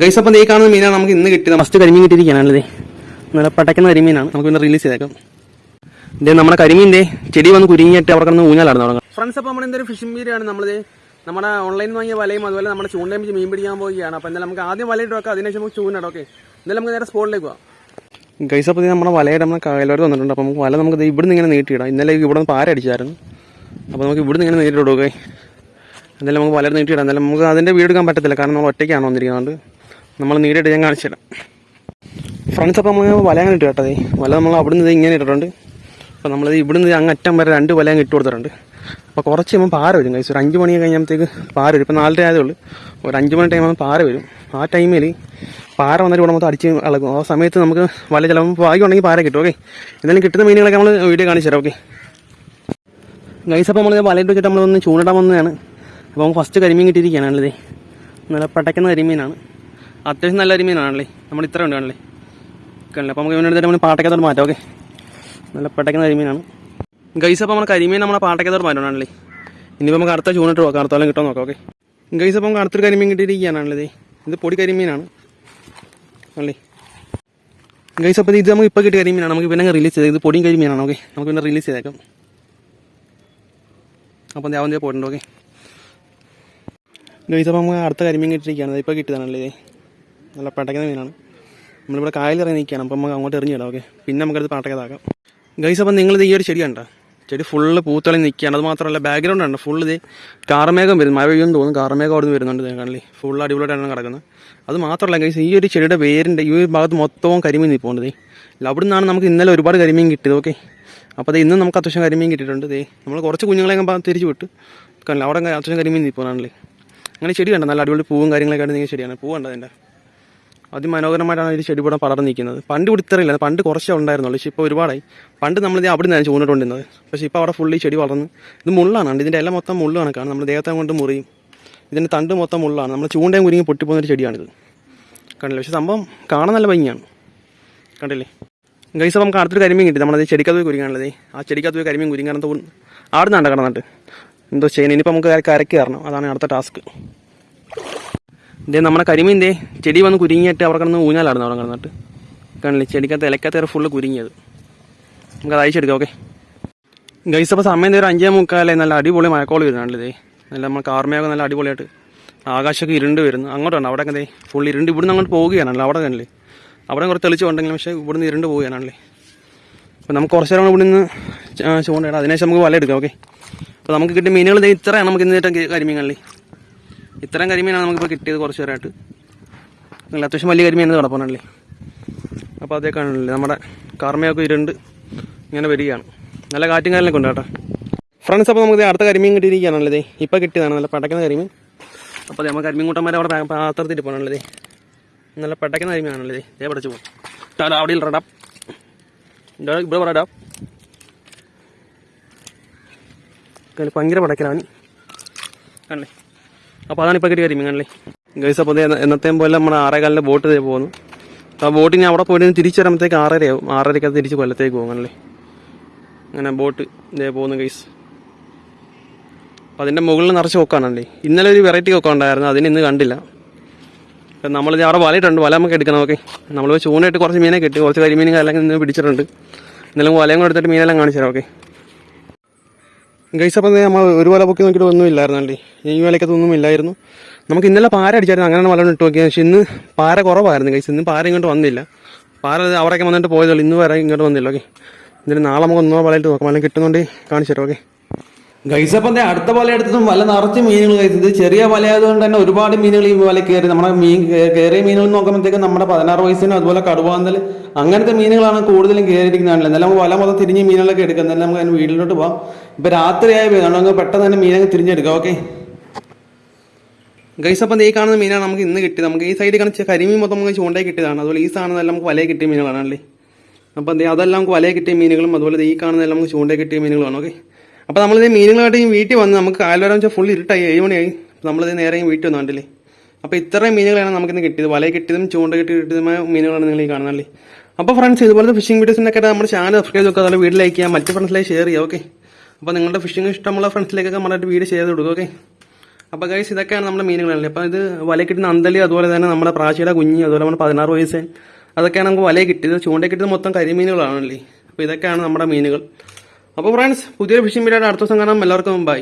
Guys അപ്പം ഈ കാണുന്ന മീനാണ് നമുക്ക് ഇന്ന് കിട്ടിയത്. ഫസ്റ്റ് കരിമീൻ കിട്ടിയിരിക്കുകയാണല്ലേ നല്ല പടയ്ക്കുന്ന കരിമീനാണ് നമുക്ക് പിന്നെ റിലീസ് ചെയ്തേക്കാം. ഇതേ നമ്മുടെ കരിമീന്റെ ചെടി വന്ന് കുരുങ്ങിയിട്ട് അവർക്കൊന്ന് ഊഞ്ഞാലായിരുന്നു തുടങ്ങാം ഫ്രണ്ട്സ് അപ്പോൾ നമ്മുടെ എന്തൊരു ഫിഷിംഗ് വീഡിയോ നമ്മളിത് നമ്മുടെ ഓൺലൈനിൽ വാങ്ങിയ വലയും അതുപോലെ നമ്മുടെ ചൂണ്ടയും വെച്ച് മീൻ പിടിക്കാൻ പോവുകയാണ്. അപ്പോൾ എന്തായാലും നമുക്ക് ആദ്യം വലയിട്ട് വെക്കാം. അതിനുശേഷം നമുക്ക് ചൂണ്ടിടാം ഓക്കെ എന്തായാലും നമുക്ക് നേരെ സ്പോട്ടിലേക്ക് പോകാം ഗൈസ് അപ്പോൾ ഇത് നമ്മുടെ വലയുടെ നമ്മുടെ കായലോട് വന്നിട്ടുണ്ട്. അപ്പോൾ നമുക്ക് വല നമുക്ക് ദേ ഇവിടുന്ന് ഇങ്ങനെ നീട്ടിയിടാം. ഇന്നലെ ഇവിടെ നിന്ന് പാര അടിച്ചായിരുന്നു. അപ്പോൾ നമുക്ക് ഇവിടുന്ന് ഇങ്ങനെ നീട്ടിയിടും ഓക്കെ എന്തായാലും നമുക്ക് വലയുടെ നീട്ടിയിടാം. എന്തായാലും നമുക്ക് അതിന്റെ വീട് എടുക്കാൻ പറ്റത്തില്ല. കാരണം നമ്മൾ ഒറ്റയ്ക്കാണ് വന്നിരിക്കുന്നത്. നമ്മൾ നീടിയിട്ട് ഞാൻ കാണിച്ചു തരാം. ഫ്രണ്ട്സ് അപ്പം നമ്മൾ വല അങ്ങനെ ഇട്ട് കേട്ടതേ വല നമ്മൾ അവിടെ നിന്ന് ഇങ്ങനെ ഇട്ടിട്ടുണ്ട്. അപ്പോൾ നമ്മളിത് അങ്ങ് അറ്റം വരെ രണ്ട് വല അങ്ങ് ഇട്ട് കൊടുത്തിട്ടുണ്ട്. അപ്പോൾ കുറച്ച് കഴിയുമ്പോൾ പാര വരും കഴിച്ചു ഒരു അഞ്ച് മണി കഴിഞ്ഞപ്പോഴത്തേക്ക് പാര വരും. ഇപ്പോൾ നാലര ആയതേ ഉള്ളൂ. ഒരു അഞ്ച് മണി ടൈം പാര വരും. ആ ടൈമിൽ പാര വന്നിട്ട് ഇവിടെ മൊത്തം അടിച്ച് ഇളകും ആ സമയത്ത് നമുക്ക് വല ചിലപ്പോൾ വായിക്കുണ്ടെങ്കിൽ പാര കിട്ടും. ഓക്കെ എന്തായാലും കിട്ടുന്ന മീനുകളൊക്കെ നമ്മൾ വീഡിയോ കാണിച്ചു തരാം. ഓക്കെ ഗൈസ് അപ്പോൾ നമ്മൾ വലയിട്ട് വെച്ചിട്ട് നമ്മൾ ഒന്ന് ചൂണ്ടിടാൻ വന്നതാണ്. അപ്പോൾ ഫസ്റ്റ് കരിമീൻ കിട്ടിയിരിക്കുകയാണ്. കിട്ടിയിരിക്കുകയാണല്ലേ നല്ല പടയ്ക്കുന്ന കരിമീനാണ്. അത്യാവശ്യം നല്ല കരിമീനാണല്ലേ നമ്മൾ ഇത്ര ഉണ്ട് കണ്ടില്ല? അപ്പോൾ നമുക്ക് ഇവനെടുത്തിട്ട് നമ്മൾ പാട്ടക്കത്തോട് മാറ്റാം ഓക്കെ? നല്ല പെട്ടക്കുന്ന കരിമീനാണ്. ഗൈസ് അപ്പോൾ നമ്മൾ കരിമീൻ നമ്മളെ പാട്ടക്കത്തോട് മാറ്റണമല്ലേ ഇനിയിപ്പോൾ നമുക്ക് അടുത്ത ചൂണിട്ട് പോകാം അടുത്തോളം കിട്ടാൻ നോക്കാം ഓക്കെ? ഗൈസ് അപ്പോൾ നമുക്ക് അടുത്തൊരു കരിമീൻ കിട്ടിയിരിക്കുകയാണല്ലേ ഇത്? പൊടി കരിമീനാണ് അല്ലേ ഗൈസ് അപ്പോൾ ഇത് നമുക്ക് ഇപ്പോൾ കിട്ടിയ കരിമീനാണ്. നമുക്ക് പിന്നെ റിലീസ് ചെയ്തത് ഇത് പൊടിയും കരിമീനാണ് ഓക്കെ? നമുക്ക് പിന്നെ റിലീസ് ചെയ്തേക്കാം. അപ്പം ഞാൻ പോയിട്ടുണ്ട് ഓക്കെ? ഗൈസ് അപ്പോൾ നമുക്ക് അടുത്ത കരിമീൻ കിട്ടിയിരിക്കുകയാണ്. ഇപ്പോൾ കിട്ടിയതാണല്ലേ നല്ല പടക്കുന്ന മീനാണ്. നമ്മളിവിടെ കായൽ ഇറങ്ങി നിൽക്കുകയാണ്. അപ്പം നമുക്ക് അങ്ങോട്ട് എറിഞ്ഞിടാം ഓക്കെ. പിന്നെ നമുക്കത് പാട്ടക്കതാക്കാം ഗൈസ് അപ്പം നിങ്ങളിത് ഈ ഒരു ചെടി കണ്ടോ? ചെടി ഫുള്ള് പൂത്തളി നിൽക്കുകയാണ്. അത് മാത്രമല്ല ബാക്ക്ഗ്രൗണ്ട് ഉണ്ട് ഫുള്ള് ഇത് കാർമേഘം വരുന്നു. മഴ പെയ്യുമെന്ന് തോന്നുന്നു. കാർമേഘം അവിടെ നിന്ന് വരുന്നുണ്ട് കാണല്ലേ ഫുൾ അടിപൊളിയായിട്ടാണ് കിടക്കുന്നത് അത് മാത്രമല്ല ഗൈസ് ഈ ഒരു ചെടിയുടെ വേരിന്റെ ഈ ഒരു ഭാഗത്ത് മൊത്തവും കരിമീൻ നിൽപ്പുണ്ട് ദേ. അവിടെ നിന്നാണ് നമുക്ക് ഇന്നലെ ഒരുപാട് കരിമീൻ കിട്ടിയത്. ഓക്കെ. അപ്പോൾ അത് ഇന്ന് നമുക്ക് അത്യാവശ്യം കരിമീൻ കിട്ടിയിട്ടുണ്ട് ദേ. നമ്മൾ കുറച്ച് കുഞ്ഞുങ്ങളെ തിരിച്ചു വിട്ട്. കണ്ടില്ല? അവിടെ അത്യാവശ്യം കരിമീൻ നിൽപ്പുന്നാണല്ലേ അങ്ങനെ ചെടി കണ്ട? നല്ല അടിപൊളി പൂവും കാര്യങ്ങളൊക്കെ ആയിട്ട് നിങ്ങൾ ചെടിയാണ്. പൂ കണ്ടോ അതിന്റെ? അതിമനോഹരമായിട്ടാണ് ഈ ചെടിപടം പടർന്നു നിൽക്കുന്നത്. പണ്ട് ഇവിടെ ഇത്രയില്ല പണ്ട് കുറച്ചേ ഉണ്ടായിരുന്നുള്ളൂ. പക്ഷേ ഇപ്പോൾ ഒരുപാടായി. പണ്ട് നമ്മൾ നമ്മളിത് അവിടെ നിന്നാണ് ചൂണ്ടിട്ടുണ്ടിരുന്നത് പക്ഷേ ഇപ്പോൾ അവിടെ ഫുള്ളി ചെടി വളർന്ന് ഇത് മുള്ളാണ്. കണ്ട് ഇതിന്റെ എല്ലാം മൊത്തം മുള്ള് കണക്കാണ് നമ്മൾ ദേഹത്തെ കൊണ്ട് മുറിയും. ഇതിന്റെ തണ്ട് മൊത്തം മുള്ളാണ്. നമ്മൾ ചൂണ്ടയും കുരുങ്ങി പൊട്ടിപ്പോകുന്നൊരു ചെടിയാണിത്. കണ്ടില്ലേ? പക്ഷേ സംഭവം കാണാൻ നല്ല ഭംഗിയാണ്. കണ്ടില്ലേ? ഗൈസ് നമുക്ക് അടുത്തൊരു കരിമീൻ കിട്ടി. നമ്മളത് ചെടിക്കകത്ത് പോയി കുരുങ്ങാനുള്ളത്. ആ ചെടിക്കകത്ത് പോയി കരിമീൻ കുരുങ്ങാൻ തോന്നുന്നു ആടുന്നാണ്ട് കടന്നിട്ട്. എന്തോ ചെയ്യുന്നത് ഇനിയിപ്പോൾ നമുക്ക് കരക്ക് കയറണം. അതാണ് അടുത്ത ടാസ്ക് ഇതേ നമ്മുടെ കരിമീന്റെ ചെടി വന്ന് കുരുങ്ങിയിട്ട് അവിടെ കിടന്ന് ഊഞ്ഞാലായിരുന്നു അവിടെ കിടന്നിട്ട്. കാണില്ലേ ചെടിക്കകത്ത് ഇലക്കകത്ത് ഫുള്ള് കുരുങ്ങിയത്. നമുക്ക് അത് അയച്ചെടുക്കാം ഓക്കെ ഗൈസ് അപ്പോൾ സമയം ഒരു അഞ്ചേ മുക്കാലേ. നല്ല അടിപൊളി മഴക്കോൾ വരുന്നുണ്ട് ഇതേ നല്ല നമ്മൾ കാർമയൊക്കെ നല്ല അടിപൊളിയായിട്ട് ആകാശമൊക്കെ ഇരുണ്ട് വരുന്നു. അങ്ങോട്ടാണ് അവിടെ ദേ ഫുൾ ഇരുണ്ട് ഇവിടുന്ന് അങ്ങോട്ട് പോവുകയാണല്ലോ അവിടെ തന്നെ അവിടെ കുറച്ച് തെളിച്ച് ഉണ്ടെങ്കിലും പക്ഷേ ഇവിടുന്ന് ഇരുണ്ട് പോവുകയാണല്ലേ. അപ്പോൾ നമുക്ക് കുറച്ച് നേരം ഇവിടെ നിന്ന് അതിനുശേഷം നമുക്ക് വല എടുക്കാം ഓക്കെ അപ്പോൾ നമുക്ക് കിട്ടിയ മീനുകൾ ദേ ഇത്രയാണ് നമുക്ക് ഇന്ന് കിട്ടാൻ കരിമീൻ കരിമീനുകളിൽ ഇത്രയും കരിമീനാണ് നമുക്കിപ്പോൾ കിട്ടിയത് കുറച്ച് പേരായിട്ട് നല്ല അത്യാവശ്യം വലിയ കരിമീൻ കിടപ്പണല്ലേ അപ്പോൾ അതേ കാണില്ലേ നമ്മുടെ കർമ്മയൊക്കെ ഇരുണ്ട് ഇങ്ങനെ വരികയാണ്. നല്ല കാറ്റും കാലിനൊക്കെ ഉണ്ട് കേട്ടോ. ഫ്രണ്ട്സ് അപ്പോൾ നമുക്ക് അടുത്ത കരിമീൻ കിട്ടിയിരിക്കുകയാണല്ലേ ഇപ്പോൾ കിട്ടിയതാണ് നല്ല പടക്കുന്ന കരിമീൻ. അപ്പോൾ നമ്മൾ കരിമീൻ കൂട്ടന്മാരെ അവിടെ പാത്രത്തിൽ പോകണല്ലേ നല്ല പടക്കുന്ന കരിമീനാണല്ലേ ദേ. പടച്ചു പോകും അവിടെ ഇല്ലടാ. ഇവിടെ പറയടാ ഭയങ്കര പടക്കലാണ് കണ്ടല്ലേ അപ്പോൾ അതാണ് ഇപ്പോൾ കിട്ടിയ കാര്യം കണ്ടല്ലേ ഗൈസ് അപ്പോൾ എന്നത്തെയും പോലെ നമ്മൾ ആറേകാലിന്റെ ബോട്ട് ചെയ്ത് പോകുന്നു അപ്പോൾ ആ ബോട്ട് ഞാൻ അവിടെ പോയിട്ട് തിരിച്ചു വരുമ്പോഴത്തേക്ക് ആറരയാവും. അത് തിരിച്ച് കൊല്ലത്തേക്ക് പോകും അല്ലേ അങ്ങനെ ബോട്ട് ഇതേ പോകുന്നു ഗൈസ് അപ്പോൾ അതിന്റെ മുകളിൽ നിറച്ച് കൊക്കാണല്ലേ ഇന്നലെ ഒരു വെറൈറ്റി കൊക്ക ഉണ്ടായിരുന്നു അതിന് ഇന്ന് കണ്ടില്ല. നമ്മൾ അവിടെ വലയിട്ടുണ്ട് വല നമുക്ക് എടുക്കണം ഓക്കെ നമ്മൾ ചൂണ്ടയിട്ട് കുറച്ച് മീനെ കിട്ടി. കുറച്ച് കരിമീനും കാലം ഇന്ന് പിടിച്ചിട്ടുണ്ട്. ഇന്നലെ വലയും കൂടെ എടുത്തിട്ട് മീനെല്ലാം കാണിച്ചു തരാം ഓക്കെ. ഗൈസ് അപ്പം നമ്മൾ ഒരു വല പൊക്കി നോക്കിയിട്ട് ഒന്നും ഇല്ലായിരുന്നല്ലേ ഈ വലയ്ക്കത്തൊന്നും ഇല്ലായിരുന്നു. നമുക്ക് ഇന്നലെ പാര അടിച്ചായിരുന്നു. അങ്ങനെയാണ് വല ഇട്ട് നോക്കിയത്. പക്ഷേ ഇന്ന് പാര കുറവായിരുന്നു ഗൈസ്. ഇന്ന് പാര ഇങ്ങോട്ട് വന്നില്ല. പാര അവിടെയൊക്കെ വന്നിട്ട് പോയതുള്ളൂ ഇന്ന് വരെ ഇങ്ങോട്ട് വന്നില്ല. ഓക്കെ. എന്നിട്ട് നാളെ നമുക്ക് ഒന്നോ വലയിട്ട് നോക്കാം. അല്ലെങ്കിൽ കിട്ടുന്നുണ്ട് കാണിച്ചു തരാം. ഓക്കെ. ഗൈസ് അപ്പം ദേ അടുത്ത വല എടുത്തും വല നിറച്ച് മീനുകൾ കഴിച്ചത് ചെറിയ വലയായതുകൊണ്ട് തന്നെ ഒരുപാട് മീനുകൾ ഈ വല കയറി. നമ്മുടെ മീൻ കയറിയ മീനുകൾ നോക്കുമ്പോഴത്തേക്കും നമ്മുടെ പതിനാറ് വയസ്സിനും അതുപോലെ കടുവാന്തൽ അങ്ങനത്തെ മീനുകളാണ് കൂടുതലും കയറിയിരിക്കുന്നതാണല്ലോ എന്നാലും നമുക്ക് വല മൊത്തം തിരിഞ്ഞ് മീനുകളൊക്കെ എടുക്കാം. എന്നാലും നമുക്ക് അതിന് വീട്ടിലോട്ട് പോകാം ഇപ്പം രാത്രിയായി നമുക്ക് പെട്ടെന്ന് തന്നെ മീനൊക്കെ തിരിഞ്ഞെടുക്കാം. ഓക്കെ? ഗൈസ് ഈ കാണുന്ന മീനാണ് നമുക്ക് ഇന്ന് കിട്ടിയത്. നമുക്ക് ഈ സൈഡിൽ കാണിച്ച കരിമീൻ മൊത്തം നമുക്ക് ചൂണ്ടയിൽ കിട്ടിയതാണ്. അതുപോലെ ഈ സാധനം നമുക്ക് വലയെ കിട്ടിയ മീനുകളാണല്ലേ അപ്പം അതെല്ലാം നമുക്ക് വലയെ കിട്ടിയ മീനുകളും അതുപോലെ ഈ കാണുന്നതെല്ലാം നമുക്ക് ചൂണ്ടയിൽ കിട്ടിയ മീനുകളാണ് ഓക്കെ? അപ്പോൾ നമ്മളിത് മീനുകളായിട്ട് വീട്ടിൽ വന്ന് നമുക്ക് കാലവരം വെച്ചാൽ ഫുൾ ഇരുട്ടായി ഏഴ് മണിയായി. നമ്മളിത് നേരെ വീട്ടിൽ വീട്ടിൽ വന്നിട്ടില്ലേ അപ്പോൾ ഇത്രയും മീനുകളാണ് നമുക്കിന്ന് കിട്ടിയത്. വലയിൽ കിട്ടിയതും ചൂണ്ട കിട്ടി കിട്ടിയതുമായ മീനുകളാണ് നിങ്ങൾ ഈ കാണുന്നല്ലേ അപ്പോൾ ഫ്രണ്ട്സ് ഇതുപോലത്തെ ഫിഷിംഗ് വീഡിയോസിനൊക്കെ നമ്മുടെ ചാനൽ സബ്സ്ക്രൈബ് ചെയ്യുക അതുപോലെ വീട്ടിൽ ലൈക്ക് ചെയ്യുക. മറ്റ് ഫ്രണ്ട്സിലേക്ക് ഷെയർ ചെയ്യുക ഓക്കെ അപ്പോൾ നിങ്ങളുടെ ഫിഷിംഗ് ഇഷ്ടമുള്ള ഫ്രണ്ട്സിലേക്കൊക്കെ നമ്മുടെ വീഡിയോ ചെയ്ത് കൊടുക്കുക ഓക്കെ അപ്പോൾ ഗൈസ് ഇതൊക്കെയാണ് നമ്മുടെ മീനുകളല്ലേ? അപ്പോൾ ഇത് വല കിട്ടുന്ന അന്തലി അതുപോലെ തന്നെ നമ്മുടെ പ്രാചിയുടെ കുഞ്ഞ് അതുപോലെ നമ്മുടെ പതിനാറ് വയസ്സ് അതൊക്കെയാണ് നമുക്ക് വല കിട്ടിയത്. ചൂണ്ട കിട്ടിയത് മൊത്തം കരിമീനുകളാണല്ലേ? അപ്പോൾ ഇതൊക്കെയാണ് നമ്മുടെ മീനുകൾ. അപ്പോൾ ഫ്രണ്ട്സ് പുതിയ ഫിഷിംഗ് വീഡിയോ അടുത്ത കാണാം. എല്ലാവർക്കും ബൈ